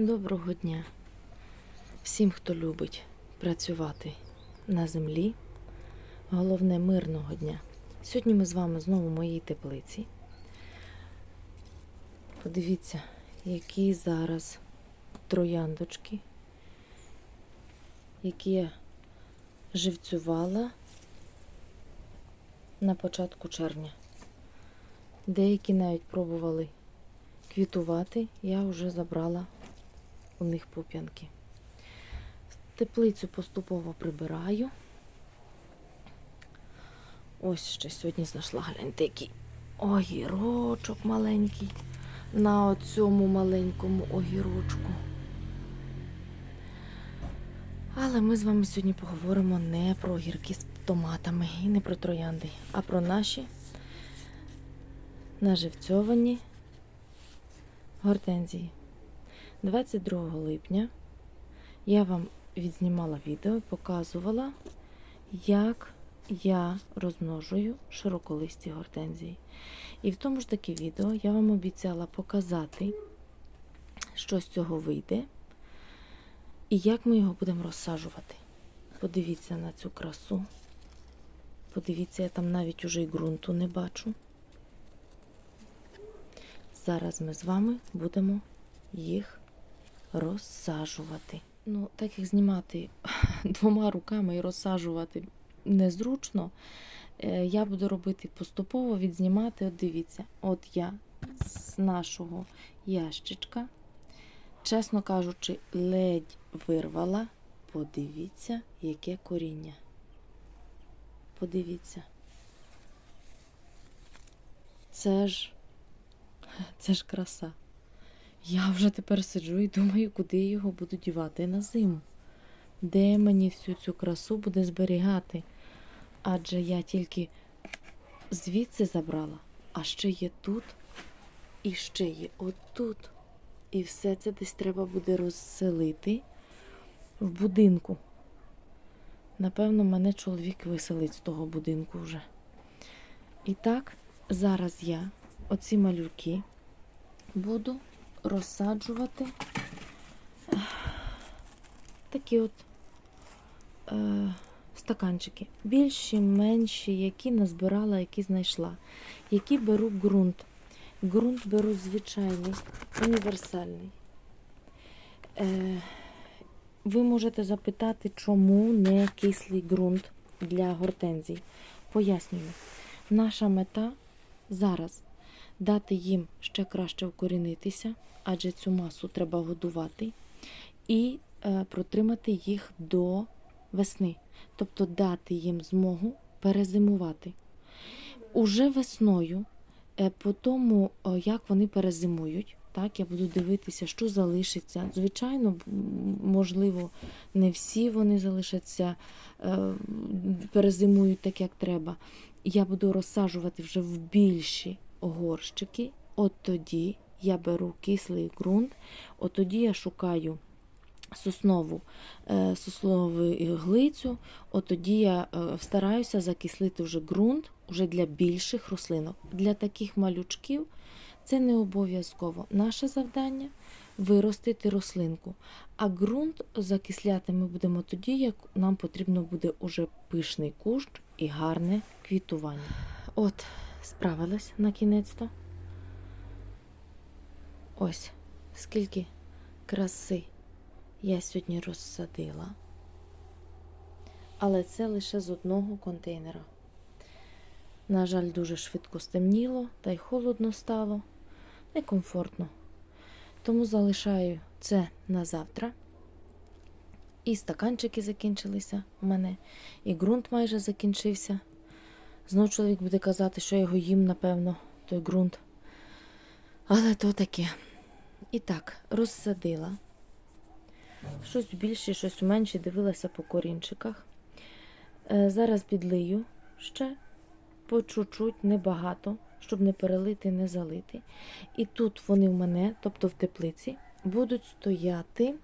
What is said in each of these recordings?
Доброго дня всім, хто любить працювати на землі. Головне мирного дня. Сьогодні ми з вами знову в моїй теплиці. Подивіться, які зараз трояндочки, які я живцювала на початку червня. Деякі навіть пробували квітувати, я вже забрала у них пуп'янки. Теплицю поступово прибираю. Ось ще сьогодні знайшла гляньте, який огірочок маленький на цьому маленькому огірочку. Але ми з вами сьогодні поговоримо не про огірки з томатами і не про троянди, а про наші наживцьовані гортензії. 22 липня я вам відзнімала відео показувала, як я розмножую широколисті гортензії. І в тому ж таки відео я вам обіцяла показати, що з цього вийде і як ми його будемо розсаджувати. Подивіться на цю красу. Подивіться, я там навіть уже і ґрунту не бачу. Зараз ми з вами будемо їх розсаджувати. Ну, так як знімати двома руками і розсаджувати незручно, е, я буду робити поступово відзнімати. От дивіться, от я з нашого ящичка, чесно кажучи, ледь вирвала. Подивіться, яке коріння. Подивіться. Це ж, це ж краса. Я вже тепер сиджу і думаю, куди його буду дівати на зиму. Де мені всю цю красу буде зберігати? Адже я тільки звідси забрала, а ще є тут, і ще є отут. І все це десь треба буде розселити в будинку. Напевно, мене чоловік виселить з того будинку вже. І так, зараз я оці малюки буду розсаджувати такі от е, стаканчики. Більші, менші, які назбирала, які знайшла. Які беру ґрунт. Ґрунт беру звичайний, універсальний. Е, ви можете запитати, чому не кислий ґрунт для гортензій. Пояснюю. Наша мета зараз дати їм ще краще вкорінитися, адже цю масу треба годувати, і е, протримати їх до весни, тобто дати їм змогу перезимувати. Уже весною, е, по тому, о, як вони перезимують, так, я буду дивитися, що залишиться. Звичайно, можливо, не всі вони залишаться, е, перезимують так, як треба. Я буду розсаджувати вже в більші горщики. От тоді я беру кислий ґрунт, от тоді я шукаю соснову, е, соснову глицю, от тоді я е, стараюся закислити вже ґрунт уже для більших рослинок. Для таких малючків це не обов'язково. Наше завдання виростити рослинку. А ґрунт закисляти ми будемо тоді, як нам потрібно буде уже пишний кущ і гарне квітування. От, справилась на кінець-то. Ось, скільки краси я сьогодні розсадила. Але це лише з одного контейнера. На жаль, дуже швидко стемніло, та й холодно стало, некомфортно. Тому залишаю це на завтра. І стаканчики закінчилися в мене, і ґрунт майже закінчився. Знов чоловік буде казати, що його їм, напевно, той ґрунт. Але то таке. І так, розсадила. Щось більше, щось менше, дивилася по корінчиках. Е, зараз підлию ще по чуть-чуть, небагато, щоб не перелити, не залити. І тут вони в мене, тобто в теплиці, будуть стояти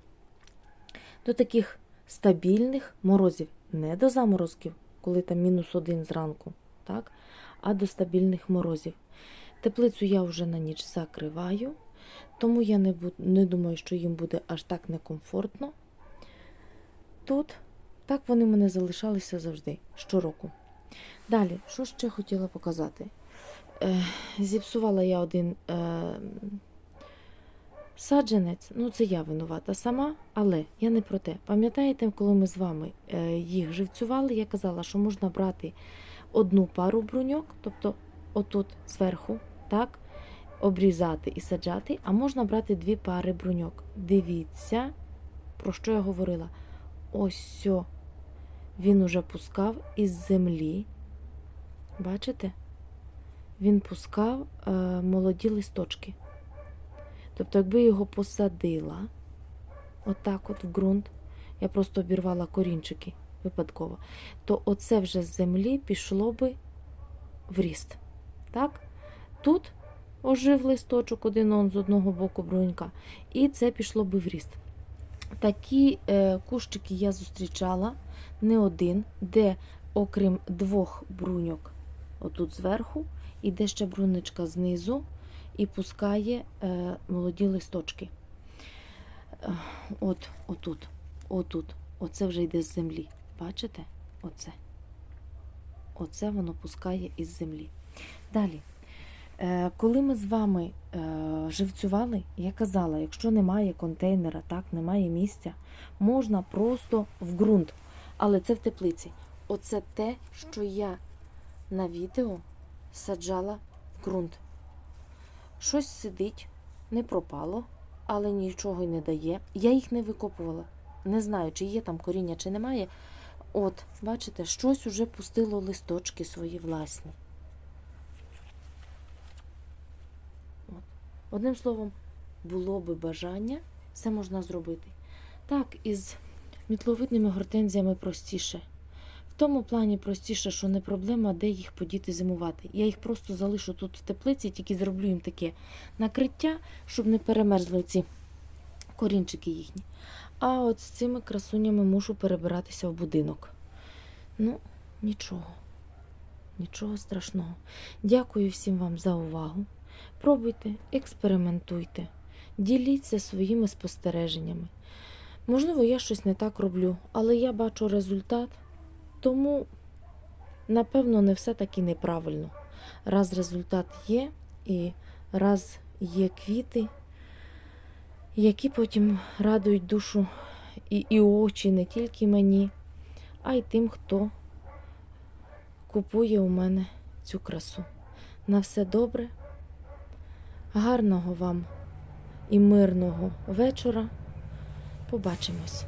до таких стабільних морозів. Не до заморозків, коли там мінус один зранку, так? а до стабільних морозів. Теплицю я вже на ніч закриваю. тому я не, бу- не думаю, що їм буде аж так некомфортно. Тут так вони мене залишалися завжди, щороку. Далі, що ще хотіла показати? Е, зіпсувала я один е, саджанець, ну це я винувата сама, але я не про те. Пам'ятаєте, коли ми з вами е, їх живцювали, я казала, що можна брати одну пару бруньок, тобто отут зверху, так, обрізати і саджати, а можна брати дві пари бруньок. Дивіться, про що я говорила. Ось. Він уже пускав із землі. Бачите? Він пускав е, молоді листочки. Тобто, якби його посадила отак от в ґрунт, я просто обірвала корінчики випадково, то оце вже з землі пішло би в ріст. Так? Тут ожив листочок один он з одного боку брунька, і це пішло би в ріст. Такі е, кущики я зустрічала не один, де, окрім двох бруньок, отут зверху, іде ще бруничка знизу і пускає е, молоді листочки. Е, От, отут, отут. Оце вже йде з землі. Бачите? Оце. Оце воно пускає із землі. Далі. Е, Коли ми з вами е, живцювали, я казала, якщо немає контейнера, так, немає місця, можна просто в ґрунт. Але це в теплиці. Оце те, що я на відео саджала в ґрунт. Щось сидить, не пропало, але нічого й не дає. Я їх не викопувала. Не знаю, чи є там коріння, чи немає. От, бачите, щось уже пустило листочки свої власні. От. Одним словом, було би бажання, все можна зробити. Так, із мітловидними гортензіями простіше. В тому плані простіше, що не проблема, де їх подіти зимувати. Я їх просто залишу тут в теплиці, тільки зроблю їм таке накриття, щоб не перемерзли ці корінчики їхні. А от з цими красунями мушу перебиратися в будинок. Ну, нічого, нічого страшного. Дякую всім вам за увагу. Пробуйте, експериментуйте, діліться своїми спостереженнями. Можливо, я щось не так роблю, але я бачу результат, тому, напевно, не все таки неправильно. Раз результат є, і раз є квіти, які потім радують душу і, і очі не тільки мені, а й тим, хто купує у мене цю красу. На все добре, гарного вам і мирного вечора. Побачимось.